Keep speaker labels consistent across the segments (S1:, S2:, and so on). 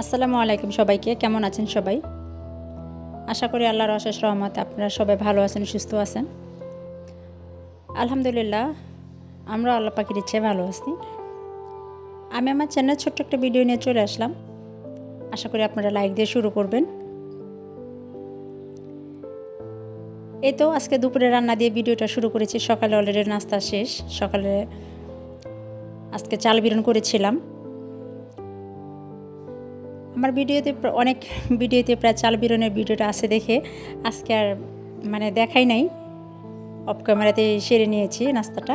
S1: আসসালামু আলাইকুম সবাইকে। কেমন আছেন সবাই? আশা করি আল্লাহর অশেষ রহমত আপনারা সবাই ভালো আছেন, সুস্থ আছেন। আলহামদুলিল্লাহ আমরা আল্লাহ পাখির ইচ্ছে ভালো আছি। আমি আমার চ্যানেল ছোট্ট একটা ভিডিও নিয়ে চলে আসলাম। আশা করি আপনারা লাইক দিয়ে শুরু করবেন। এই তো, আজকে দুপুরে রান্না দিয়ে ভিডিওটা শুরু করেছি। সকালে অলরেডি নাস্তা শেষ। সকালে আজকে চাল বিরন করেছিলাম। আমার ভিডিওতে অনেক ভিডিওতে প্রায় চাল বিরনের ভিডিওটা আছে দেখে আজকে আর মানে দেখাই নাই। অফ ক্যামেরাতে সেরে নিয়েছি নাস্তাটা।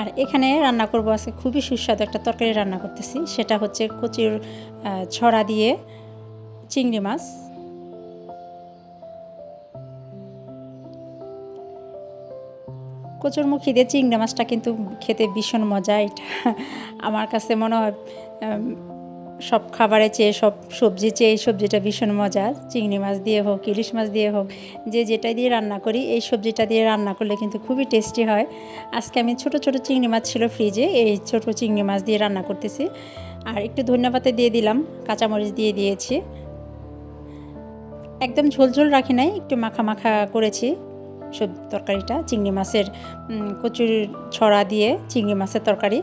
S1: আর এখানে রান্না করব আজকে খুবই সুস্বাদু একটা তরকারি রান্না করতেছি। সেটা হচ্ছে কচুর ছড়া দিয়ে চিংড়ি মাছ। কচুরমুখী দিয়ে চিংড়ি মাছটা কিন্তু খেতে ভীষণ মজা এটা। আমার কাছে মনে হয় সব খাবারে চেয়ে, সব সবজি চেয়ে এই সবজিটা ভীষণ মজা। চিংড়ি মাছ দিয়ে হোক, ইলিশ মাছ দিয়ে হোক, যে যেটা দিয়ে রান্না করি, এই সবজিটা দিয়ে রান্না করলে কিন্তু খুবই টেস্টি হয়। আজকে আমি ছোট ছোট চিংড়ি মাছ ছিল ফ্রিজে, এই ছোট চিংড়ি মাছ দিয়ে রান্না করতেছি। আর একটু ধন্যবাদে দিয়ে দিলাম, কাঁচামরিচ দিয়ে দিয়েছি। একদম ঝোলঝোল রাখি নাই, একটু মাখা মাখা করেছি। তরকারিটা, চিংড়ি মাছের কচুর ছড়া দিয়ে চিংড়ি মাছের তরকারি।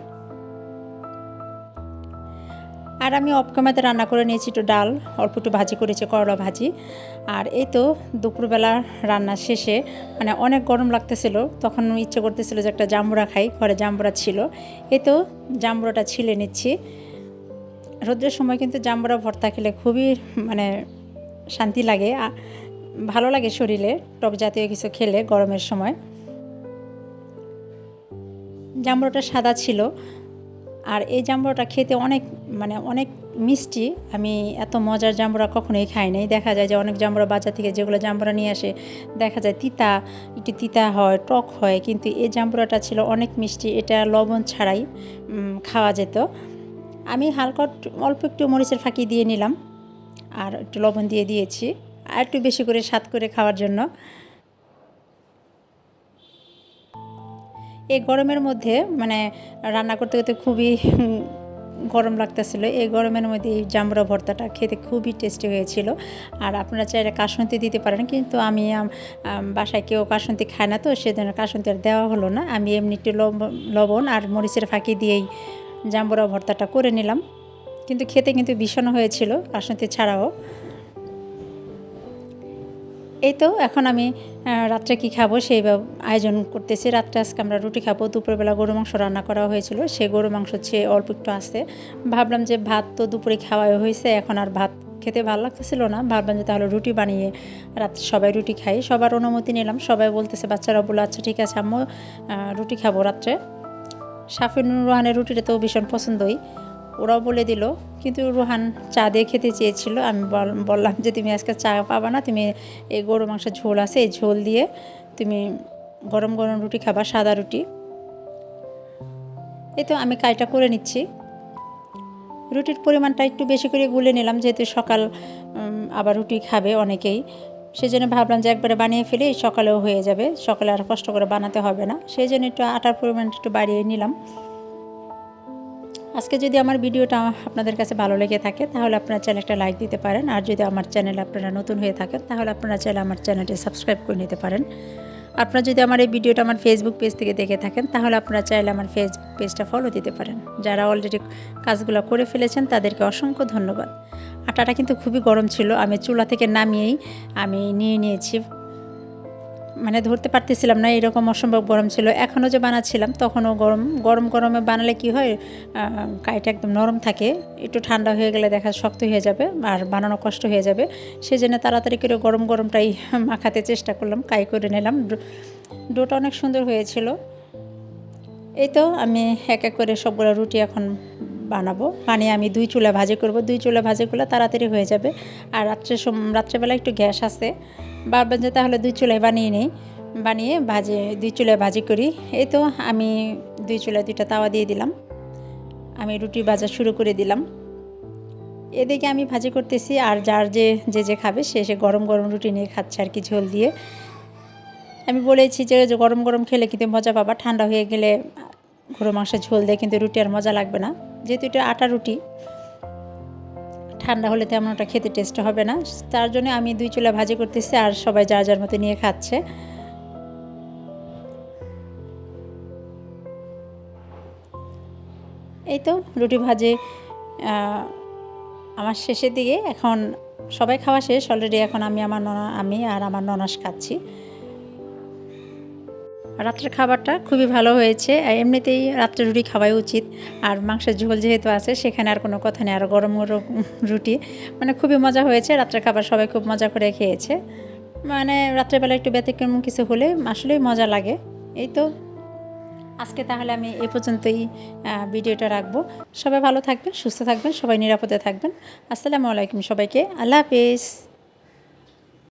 S1: আর আমি অপকামাতে রান্না করে নিয়েছি একটু ডাল, অল্প একটু ভাজি করেছি, করলা ভাজি। আর এই তো দুপুরবেলা রান্না শেষে মানে অনেক গরম লাগতেছিল, তখন ইচ্ছে করতেছিল যে একটা জাম্বুরা খাই, ঘরে জাম্বুরা ছিল। এই তো জাম্বুরাটা ছিলে নিচ্ছি। রোদ্রের সময় কিন্তু জাম্বুরা ভর্তা খেলে খুবই মানে শান্তি লাগে। ভালো লাগে শরীরে, টক জাতীয় কিছু খেলে গরমের সময়। জাম্বুরাটা সাদা ছিল। আর এই জাম্বুরাটা খেতে অনেক মানে অনেক মিষ্টি। আমি এত মজার জাম্বুরা কখনোই খাই নাই। দেখা যায় যে অনেক জাম্বুরা বাজার থেকে যেগুলো জাম্বুরা নিয়ে আসে, দেখা যায় তিতা, একটু তিতা হয়, টক হয়, কিন্তু এই জাম্বুরাটা ছিল অনেক মিষ্টি। এটা লবণ ছাড়াই খাওয়া যেত। আমি হালকা অল্প একটু মরিচের ফাঁকি দিয়ে নিলাম। আর একটু লবণ দিয়ে দিয়েছি। আর একটু বেশি করে স্বাদ করে খাওয়ার জন্য। এই গরমের মধ্যে মানে রান্না করতে করতে খুবই গরম লাগতেছিল। এই গরমের মধ্যে এই জামরা ভর্তাটা খেতে খুবই টেস্টি হয়েছিল। আর আপনারা চাইলে কাসন্তি দিতে পারেন, কিন্তু আমি বাসায় কেউ কাসন্তি খায় না, তো সেজন্য কাসন্তি আর দেওয়া হলো না। আমি এমনি একটু লব- লবণ আর মরিচের ফাঁকি দিয়েই জাম্বুরা ভর্তাটা করে নিলাম। কিন্তু খেতে কিন্তু ভীষণ হয়েছিল কাসন্তি ছাড়াও। এই তো, এখন আমি রাত্রে কি খাব সেই আয়োজন করতেছি। রাত্রে আজকে আমরা রুটি খাব। দুপুরবেলা গরু মাংস রান্না করা হয়েছিল। সে গরু মাংস চেয়ে অল্প একটু আসতে ভাবলাম যে ভাত তো দুপুরে খাওয়া হয়েছে, এখন আর ভাত খেতে ভালো লাগতেছিল না। ভাবলাম যে তাহলে রুটি বানিয়ে রাত্রে সবাই রুটি খাই। সবার অনুমতি নিলাম। সবাই বলতেছে, বাচ্চারা বলে আচ্ছা ঠিক আছে, আম্মু রুটি খাব রাত্রে। সাফিনুর রোহানের রুটিটা তো ভীষণ পছন্দই। ওরাও বলে দিল, কিন্তু রোহান চা দিয়ে খেতে চেয়েছিল। আমি বল- বললাম যে, তুমি আজকে চা পাবা না, তুমি এই গরু মাংসের ঝোল আছে, এই ঝোল দিয়ে তুমি গরম গরম রুটি খাবা, সাদা রুটি। এই তো আমি কাজটা করে নিচ্ছি। রুটির পরিমাণটা একটু বেশি করে গুলে নিলাম, যেহেতু সকাল আবার রুটি খাবে অনেকেই। সেই জন্য ভাবলাম যে, একবারে বানিয়ে ফেলে, সকালেও হয়ে যাবে, সকালে আর কষ্ট করে বানাতে হবে না। সেই জন্য একটু আটার পরিমাণটা একটু বাড়িয়ে নিলাম। আজকে যদি আমার ভিডিওটা আপনাদের কাছে ভালো লেগে থাকে, তাহলে আপনারা চ্যানেল একটা লাইক দিতে পারেন। আর যদি আমার চ্যানেল আপনারা নতুন হয়ে থাকেন, তাহলে আপনারা চাইলে আমার চ্যানেলটি সাবস্ক্রাইব করে নিতে পারেন। আপনারা যদি আমার এই ভিডিওটা আমার ফেসবুক পেজ থেকে দেখে থাকেন, তাহলে আপনারা চাইলে আমার ফেসবুক পেজটা ফলো দিতে পারেন। যারা অলরেডি কাজগুলো করে ফেলেছেন, তাদেরকে অসংখ্য ধন্যবাদ। আটাটা কিন্তু খুবই গরম ছিল, আমি চুলা থেকে নামিয়েই, আমি নিয়ে নিয়েছি। মানে ধরতে পারতেছিলাম না, এরকম অসম্ভব গরম ছিল। এখনও যে বানাচ্ছিলাম, তখনও গরম গরম গরমে বানালে কি হয় কাইটা একদম নরম থাকে, একটু ঠান্ডা হয়ে গেলে দেখা শক্ত হয়ে যাবে আর বানানো কষ্ট হয়ে যাবে। সেই জন্য তাড়াতাড়ি করে গরম গরমটাই মাখাতে চেষ্টা করলাম, কাই করে নিলাম। ডোটা অনেক সুন্দর হয়েছিল। এই তো আমি এক এক করে সবগুলো রুটি এখন বানাবো। বানিয়ে আমি দুই চুলা ভাজি করব। দুই চুলা ভাজিগুলো তাড়াতাড়ি হয়ে যাবে। আর রাত্রে রাত্রেবেলা একটু গ্যাস আছে। ভাববেন যে তাহলে দুই চুলায় বানিয়ে নিই। বানিয়ে ভাজি, দুই চুলায় ভাজি করি। এই তো আমি দুই চুলায় দুইটা তাওয়া দিয়ে দিলাম। আমি রুটি ভাজা শুরু করে দিলাম। এদিকে আমি ভাজি করতেছি। আর যার যে যে যে খাবে সে সে গরম গরম রুটি নিয়ে খাচ্ছে আর কি ঝোল দিয়ে। আমি বলেছি যে গরম গরম খেলে কিন্তু মজা পাবা। ঠান্ডা হয়ে গেলে গরু মাংসের ঝোল দিয়ে কিন্তু রুটি আর মজা লাগবে না। যেহেতু এটা আটা রুটি, ঠান্ডা হলে তেমন ওটা খেতে টেস্ট হবে না। তার জন্য আমি দুই চুলা ভাজি করতেছি আর সবাই যার যার মতো নিয়ে খাচ্ছে। এই তো রুটি ভাজে আমার শেষের দিকে। এখন সবাই খাওয়া শেষ। অলরেডি এখন আমি, আমার ননা, আমি আর আমার ননাস খাচ্ছি। রাত্রের খাবারটা খুবই ভালো হয়েছে। এমনিতেই রাত্রে রুটি খাওয়াই উচিত। আর মাংসের ঝোল যেহেতু আছে, সেখানে আর কোনো কথা নেই। আর গরম গরম রুটি মানে খুবই মজা হয়েছে। রাত্রের খাবার সবাই খুব মজা করে খেয়েছে। মানে রাত্রেবেলা একটু ব্যতিক্রম কিছু হলে আসলেই মজা লাগে। এই তো। আজকে তাহলে আমি এ পর্যন্তই ভিডিওটা রাখব। সবাই ভালো থাকবেন, সুস্থ থাকবেন, সবাই নিরাপদে থাকবেন। আসসালামু আলাইকুম সবাইকে। আল্লাহ হাফিজ।